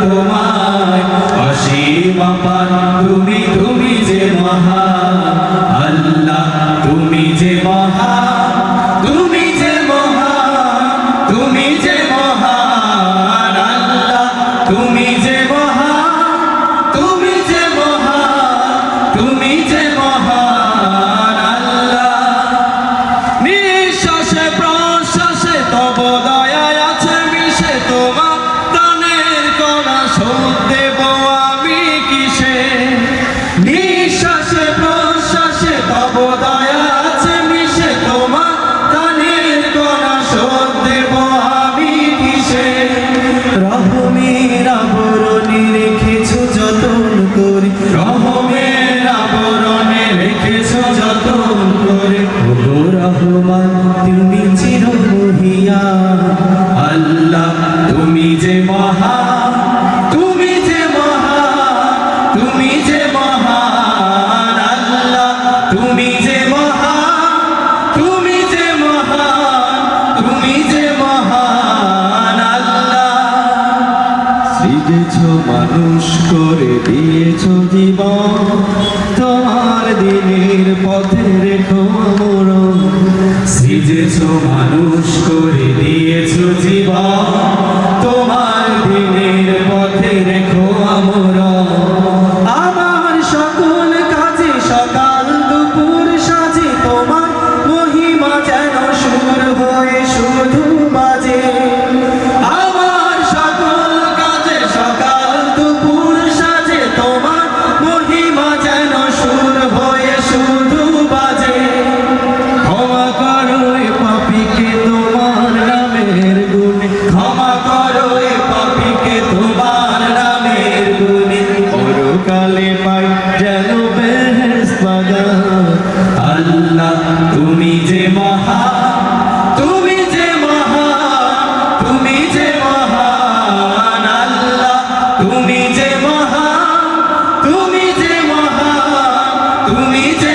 তোমায়। অসীম তুমি তুমি যে মহান। নিঃশ্বাসে প্রশ্বাসে তব দয়া আছে মিশে। তোমার কণা শোধ দেব আমি কিসে রহমের আবরণে রেখেছ যতন করে। রহমের আবরণে রেখেছ যতন করে। রহমান তুমি চির মহিয়ান আল্লাহ তুমি যে মহান তুমি যে মহান, তুমি যে মহান, তুমি যে মহান আল্লাহ। সৃজেছ মানুষ করে, দিয়েছ জীবন। তোমার দিনের পথে রেখো সৃজেছ মানুষ করে, দিয়েছ জীবন। তুমি যে মহা, তুমি যে মহা, তুমি যে মহান আল্লাহ, তুমি যে মহা, তুমি যে মহা, তুমি যে